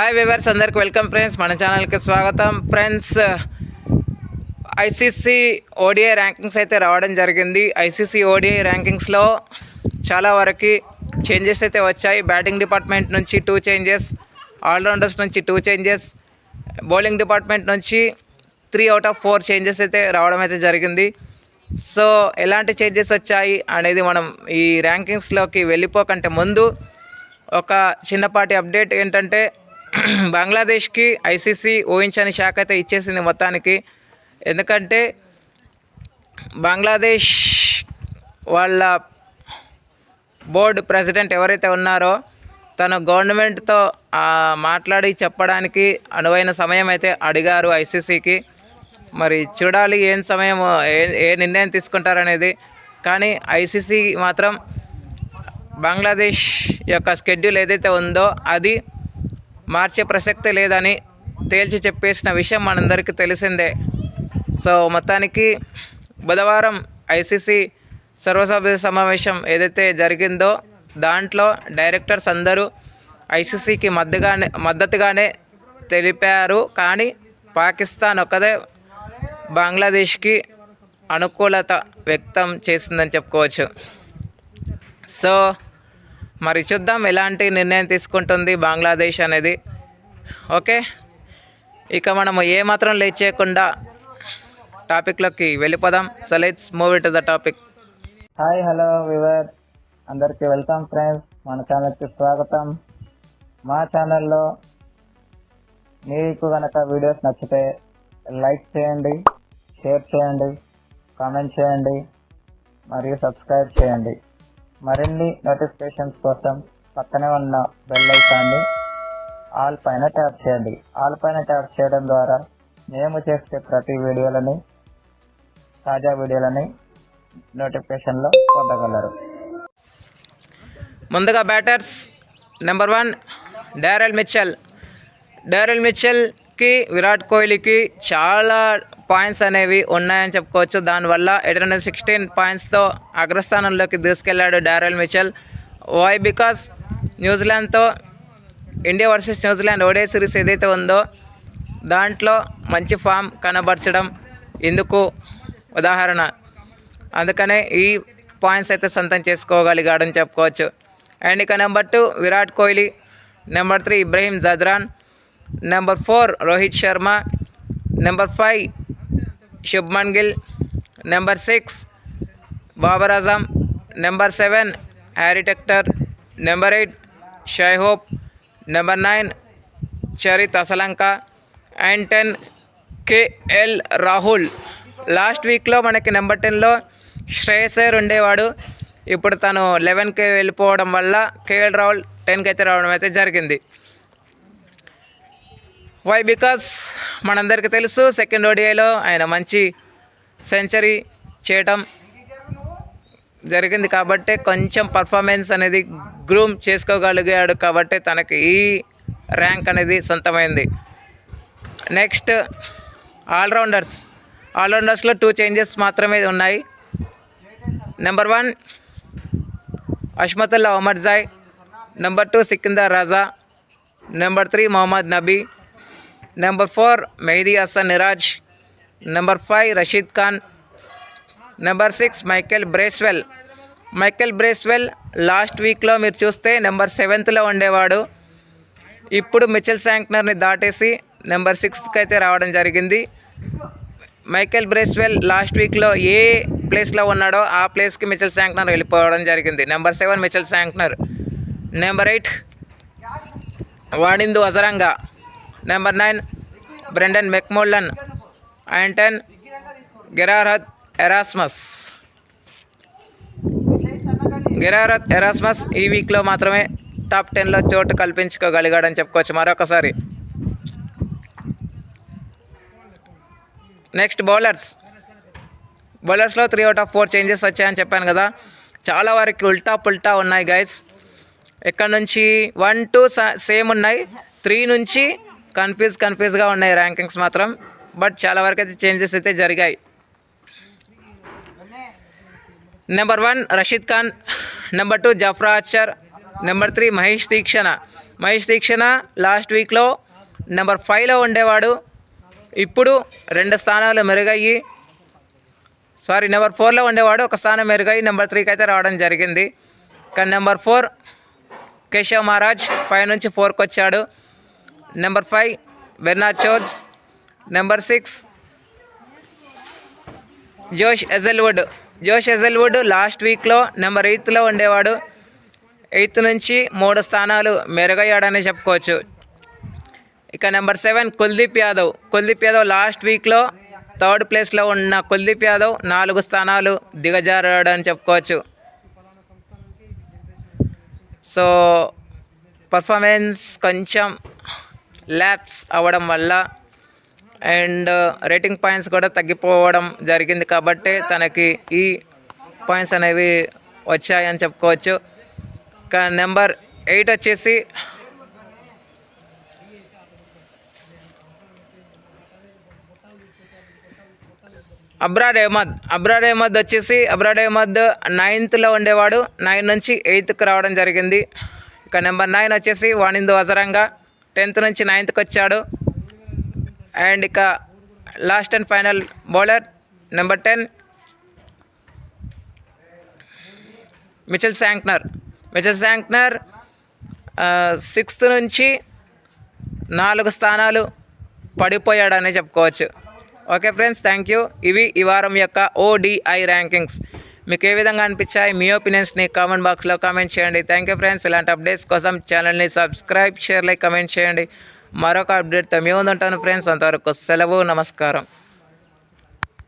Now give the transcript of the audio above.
Hi viewers అందరికి welcome friends మన ఛానల్కి స్వాగతం. ఫ్రెండ్స్ ఐసీసీ ఓడిఐ ర్యాంకింగ్స్ అయితే రావడం జరిగింది. ఐసీసీ ఓడిఐ ర్యాంకింగ్స్లో చాలా వరకు చేంజెస్ అయితే వచ్చాయి. బ్యాటింగ్ డిపార్ట్మెంట్ నుంచి టూ చేంజెస్ ఆల్రౌండర్స్ నుంచి టూ చేంజెస్ బౌలింగ్ డిపార్ట్మెంట్ నుంచి three out of four changes అయితే రావడం అయితే జరిగింది. సో ఎలాంటి చేంజెస్ వచ్చాయి అనేది మనం ఈ ర్యాంకింగ్స్లోకి వెళ్ళిపోకంటే ముందు ఒక చిన్నపాటి అప్డేట్ ఏంటంటే బంగ్లాదేశ్కి ఐసీసీ ఊహించని శాఖ అయితే ఇచ్చేసింది మొత్తానికి. ఎందుకంటే బంగ్లాదేశ్ వాళ్ళ బోర్డు ప్రెసిడెంట్ ఎవరైతే ఉన్నారో తన గవర్నమెంట్తో మాట్లాడి చెప్పడానికి అనువైన సమయం అయితే అడిగారు ఐసీసీకి. మరి చూడాలి ఏం సమయం ఏ ఏ నిర్ణయం తీసుకుంటారనేది. కానీ ఐసీసీ మాత్రం బంగ్లాదేశ్ యొక్క స్కెడ్యూల్ ఏదైతే ఉందో అది మార్చే ప్రసక్తే లేదని తేల్చి చెప్పేసిన విషయం మనందరికీ తెలిసిందే. సో మొత్తానికి బుధవారం ఐసీసీ సర్వసభ్య సమావేశం ఏదైతే జరిగిందో దాంట్లో డైరెక్టర్స్ అందరూ ఐసీసీకి మద్దతుగానే మద్దతుగానే తెలిపారు. కానీ పాకిస్తాన్ ఒక్కదే బంగ్లాదేశ్కి అనుకూలత వ్యక్తం చేసిందని చెప్పుకోవచ్చు. సో మరి చూద్దాం ఎలాంటి నిర్ణయం తీసుకుంటుంది బంగ్లాదేశ్ అనేది. ఓకే? ఇక మనము ఏమాత్రం లేట్ చేయకుండా టాపిక్లోకి వెళ్ళిపోదాం. So let's move to the topic hi hello viewer అందరికీ వెల్కమ్ ఫ్రెండ్స్. మన ఛానల్కి స్వాగతం. మా ఛానల్లో మీకు కనుక వీడియోస్ నచ్చితే లైక్ చేయండి షేర్ చేయండి కామెంట్ చేయండి మరియు సబ్స్క్రైబ్ చేయండి. మరిన్ని నోటిఫికేషన్స్ కోసం పక్కనే ఉన్న బెల్ ఐకాన్ని ఆల్ పైన ట్యాప్ చేయండి. ఆల్ పైన ట్యాప్ చేయడం ద్వారా మేము చేసే ప్రతి వీడియోలని తాజా వీడియోలని నోటిఫికేషన్లో పొందగలరు. ముందుగా batters number one Daryl Mitchell. Daryl మిచ్చల్కి Virat కోహ్లీకి చాలా పాయింట్స్ అనేవి ఉన్నాయని చెప్పుకోవచ్చు. దానివల్ల ఎయిట్ హండ్రెడ్ సిక్స్టీన్ పాయింట్స్తో అగ్రస్థానంలోకి దూసుకెళ్ళాడు డారెల్ మిచెల్. వై బికాస్ న్యూజిలాండ్తో India versus New Zealand ODI series ఏదైతే ఉందో దాంట్లో మంచి ఫామ్ కనబరచడం ఇందుకు ఉదాహరణ. అందుకనే ఈ పాయింట్స్ అయితే సొంతం చేసుకోగలిగాడని చెప్పుకోవచ్చు. అండ్ ఇక number two Virat Kohli. Number three Ibrahim Zadran. Number four Rohit Sharma. Number five Shubman Gill number six. Babar Azam number seven. Harry Tector number eight. Shai Hope number nine. Charith Asalanka. And ten KL Rahul. Last వీక్లో మనకి number టెన్లో శ్రేయసేర్ ఉండేవాడు ఇప్పుడు తను లెవెన్కి వెళ్ళిపోవడం వల్ల KL Rahul టెన్కి అయితే రావడం అయితే జరిగింది. వై బికాస్ మనందరికీ తెలుసు సెకండ్ ఓడిఐలో ఆయన మంచి సెంచరీ చేయటం జరిగింది కాబట్టి కొంచెం పర్ఫార్మెన్స్ అనేది గ్రూమ్ చేసుకోగలిగాడు కాబట్టి తనకి ఈ ర్యాంక్ అనేది సొంతమైంది. నెక్స్ట్ ఆల్రౌండర్స్ ఆల్రౌండర్స్లో టూ చేంజెస్ మాత్రమే ఉన్నాయి. Number one Azmatullah Omarzai number two Sikandar Raza number three Mohammad Nabi number four Mehidy Hasan Miraz number five Rashid Khan number six Michael Bracewell Michael Bracewell last వీక్లో మీరు చూస్తే number సెవెంత్లో ఉండేవాడు. ఇప్పుడు Mitchell శాంక్నర్ని దాటేసి number సిక్స్త్కి అయితే రావడం జరిగింది. Michael Bracewell last వీక్లో ఏ ప్లేస్లో ఉన్నాడో ఆ ప్లేస్కి మిచెల్ శాంక్నర్ వెళ్ళిపోవడం జరిగింది. Number seven Mitchell Santner number eight Wanindu Hasaranga number nine Brendon McMullen and ten Gerhard Erasmus. Gerhard Erasmus ఈ వీక్లో మాత్రమే టాప్ టెన్లో చోటు కల్పించుకోగలిగాడని చెప్పుకోవచ్చు. మరొకసారి. Next bowlers. బౌలర్స్లో three out of four changes వచ్చాయని చెప్పాను కదా. చాలా వరకు ఉల్టా పుల్టా ఉన్నాయి గైస్. ఇక్కడ నుంచి? వన్ టూ సేమ్ ఉన్నాయి. త్రీ నుంచి కన్ఫ్యూజ్ కన్ఫ్యూజ్గా ఉన్నాయి ర్యాంకింగ్స్ మాత్రం. బట్ చాలా వరకు అయితే చేంజెస్ అయితే జరిగాయి. Number one Rashid Khan number two Jofra Archer number three Maheesh Theekshana Maheesh Theekshana last వీక్లో నెంబర్ ఫైవ్లో ఉండేవాడు. ఇప్పుడు రెండు స్థానాలు మెరుగయ్యి సారీ నెంబర్ ఫోర్లో ఉండేవాడు. ఒక స్థానం మెరుగయ్యి నెంబర్ త్రీకి అయితే రావడం జరిగింది. కానీ number four Keshav Maharaj five నుంచి ఫోర్కి వచ్చాడు నెంబర్ ఫైవ్ వెన్నా chores number six Josh Hazlewood Josh ఎజల్వుడ్ last వీక్లో నెంబర్ ఎయిత్లో ఉండేవాడు. ఎయిత్ నుంచి మూడు స్థానాలు మెరుగయ్యాడని చెప్పుకోవచ్చు. ఇక number seven Kuldeep Yadav. Kuldeep Yadav last వీక్లో థర్డ్ ప్లేస్లో ఉన్న కుల్దీప్ యాదవ్ నాలుగు స్థానాలు దిగజారాడని చెప్పుకోవచ్చు. సో పర్ఫార్మెన్స్ కొంచెం ల్యాప్స్ అవ్వడం వల్ల అండ్ రేటింగ్ పాయింట్స్ కూడా తగ్గిపోవడం జరిగింది కాబట్టి తనకి ఈ పాయింట్స్ అనేవి వచ్చాయని చెప్పుకోవచ్చు. కానీ నెంబర్ ఎయిట్ వచ్చేసి అబ్రాడ్ అహ్మద్. అబ్రార్ అహ్మద్ వచ్చేసి అబ్రాడ్ అహ్మద్ నైన్త్లో ఉండేవాడు. నైన్ నుంచి ఎయిత్కి రావడం జరిగింది. ఇక నెంబర్ నైన్ వచ్చేసి వాణిందు అజరంగా టెన్త్ నుంచి నైన్త్కి వచ్చాడు. అండ్ ఇక last and final bowler number ten Mitchell Santner. Mitchell Santner sixth నుంచి నాలుగు స్థానాలు పడిపోయాడనే చెప్పుకోవచ్చు. ఓకే ఫ్రెండ్స్ థ్యాంక్ యూ ఇవి ఈ వారం యొక్క ఓడిఐ ర్యాంకింగ్స్. మీకు ఏ విధంగా అనిపించాయి? మీ ఒపీనియన్స్ని కామెంట్ బాక్స్లో కామెంట్ చేయండి. థ్యాంక్ యూ ఫ్రెండ్స్ ఇలాంటి అప్డేట్స్ కోసం ఛానల్ని సబ్స్క్రైబ్ షేర్ లైక్ కమెంట్ చేయండి. మరొక అప్డేట్తో మీ ముందు ఉంటాను ఫ్రెండ్స్ అంతవరకు సెలవు నమస్కారం.